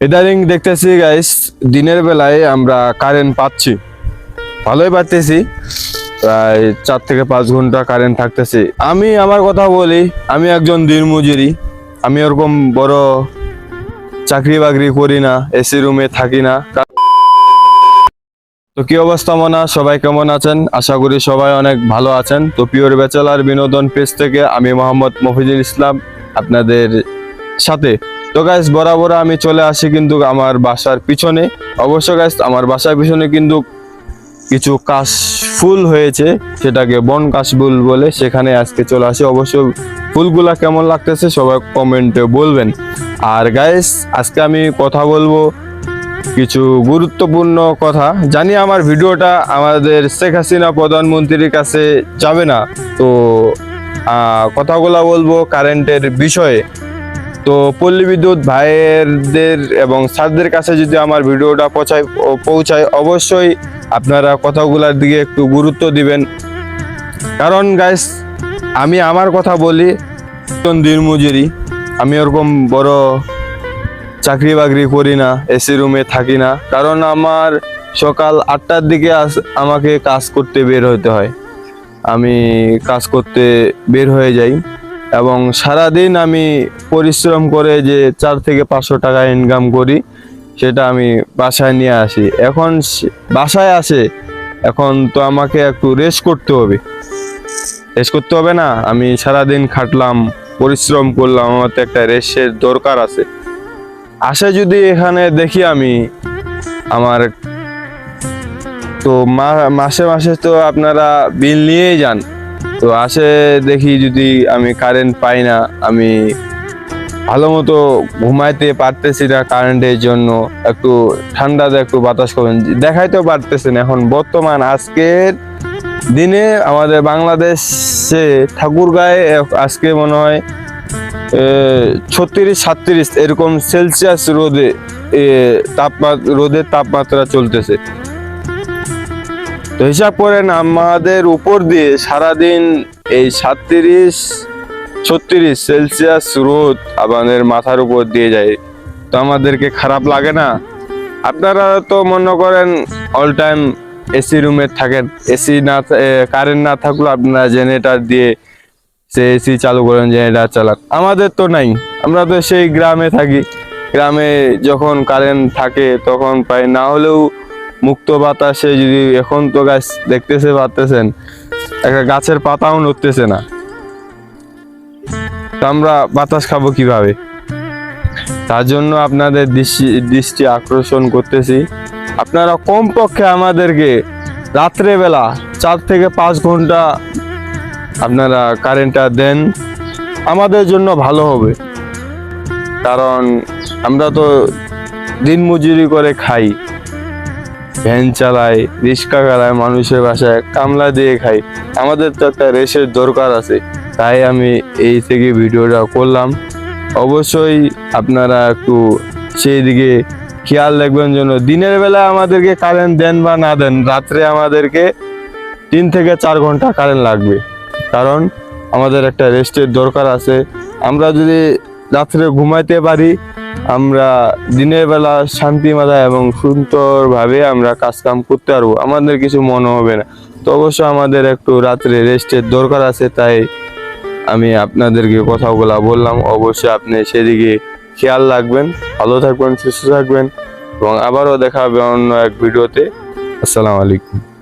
ইদানিং দেখতেছি গাইস দিনের বেলায় আমরা কারেন্ট পাচ্ছি। ভালোই পাচ্তেছি প্রায় চার থেকে পাঁচ ঘণ্টা কারেন্ট থাকতেছে। আমি আমার কথা বলি, আমি একজন দিনমজুরি। আমি ওরকম বড় চাকরি বাকরি করি না এসি রুমে থাকি না। তো কি অবস্থা, মনা? সবাই কেমন আছেন? আশা করি সবাই অনেক ভালো আছেন। তো পিওর ব্যাচেলার বিনোদন পেজ থেকে আমি মোহাম্মদ মফিজুল ইসলাম আপনাদের সাথে। তো গাইস বরাবর আমি চলে আসি কিন্তু আমার বাসার পিছনে। অবশ্য গাইস আমার বাসার পিছনে কিন্তু কিছু কাশ ফুল হয়েছে, সেটাকে বন কাশফুল বলে সেখানে আজকে চলে আসি। অবশ্য ফুলগুলা কেমন লাগতেছে সবাই কমেন্টে বলবেন। আর গাইস আজকে আমি কথা বলব কিছু গুরুত্বপূর্ণ কথা। জানি আমার ভিডিওটা আমাদের শেখ হাসিনা প্রধানমন্ত্রীর কাছে যাবে না। তো কথাগুলা বলব কারেন্টের বিষয়ে। তো পল্লী বিদ্যুৎ ভাইয়েরদের এবং স্যারদের কাছে যদি আমার ভিডিওটা পৌঁছায় পৌঁছায়, অবশ্যই আপনারা কথাগুলোর দিকে একটু গুরুত্ব দিবেন। কারণ গাইস আমি আমার কথা বলি দিনমজুরি আমি ওরকম বড় চাকরি বাকরি করি না, এসি রুমে থাকি না। কারণ আমার সকাল আটটার দিকে আমাকে কাজ করতে বের হতে হয়। আমি কাজ করতে বের হয়ে যাই। এবং সারাদিন আমি পরিশ্রম করে যে চার থেকে পাঁচশো টাকা ইনকাম করি, সেটা আমি বাসায় নিয়ে আসি। এখন বাসায় আসে, এখন তো আমাকে একটু রেস্ট করতে হবে। রেস্ট করতে হবে না, আমি সারাদিন খাটলাম, পরিশ্রম করলাম, আমার তো একটা রেস্টের দরকার আছে। আসে যদি এখানে দেখি আমি, আমার তো মাসে মাসে তো আপনারা বিল নিয়েই যান। তো আসে দেখি যদি আমি কারেন্ট পাই না, আমি ভালো মতো ঘুমাইতে পারতেছি না কারেন্টের জন্য। একটু ঠান্ডাতে একটু বাতাস করবেন। দেখাইতেও পারতেছেন এখন বর্তমান আজকের দিনে আমাদের বাংলাদেশে ঠাকুরগাঁয়ে আজকে মনে হয় ছত্রিশ সাতত্রিশ এরকম সেলসিয়াস রোদে তাপমাত্রা রোদের তাপমাত্রা চলতেছে। তো হিসাব করেন আমাদের উপর দিয়ে সারাদিন এই সাতত্রিশ, ছত্রিশ সেলসিয়াস রোদ আমাদের মাথার উপর দিয়ে যায়। তো আমাদেরকে খারাপ লাগে না? আপনারা তো মনে করেন অল টাইম এসি রুমে থাকেন। এসি না কারেন্ট না থাকলেও আপনারা জেনারেটার দিয়ে সে এসি চালু করেন জেনারেটার চালান। আমাদের তো নাই। আমরা তো সেই গ্রামে থাকি। গ্রামে যখন কারেন্ট থাকে তখন পাই না হলেও মুক্ত বাতাসে যদি এখন তো গাছ দেখতেছে, পারতেছেন, একটা গাছের পাতাও নড়তেছে না। আমরা বাতাস খাব কীভাবে? তার জন্য আপনাদের দৃষ্টি দৃষ্টি আকর্ষণ করতেছি। আপনারা কমপক্ষে আমাদেরকে রাত্রেবেলা চার থেকে পাঁচ ঘণ্টা আপনারা কারেন্টটা দেন। আমাদের জন্য ভালো হবে। কারণ আমরা তো দিন মজুরি করে খাই। ভ্যান চালাই রিক্সা চালাই মানুষের বাসায় কামলা দিয়ে খাই আমাদের তো একটা রেসের দরকার আছে, তাই আমি এই থেকে ভিডিওটা করলাম। অবশ্যই আপনারা একটু সেই দিকে খেয়াল রাখবেন জন্য দিনের বেলা আমাদেরকে কারেন্ট দেন বা না দেন, রাত্রে আমাদেরকে তিন থেকে চার ঘণ্টা কারেন্ট লাগবে। কারণ আমাদের একটা রেস্টের দরকার আছে। আমরা যদি রাত্রে ঘুমাইতে পারি। আমরা দিনের বেলা শান্তি মাথায় এবং সুন্দরভাবে আমরা কাজ কাম করতে পারব। আমাদের কিছু মনে হবে না। তো অবশ্য আমাদের একটু রাত্রে রেস্টের দরকার আছে, তাই আমি আপনাদেরকে কথাগুলা বললাম। অবশ্যই আপনি সেদিকে খেয়াল রাখবেন, ভালো থাকবেন, সুস্থ থাকবেন এবং আবারও দেখা হবে অন্য এক ভিডিওতে। আসসালামু আলাইকুম।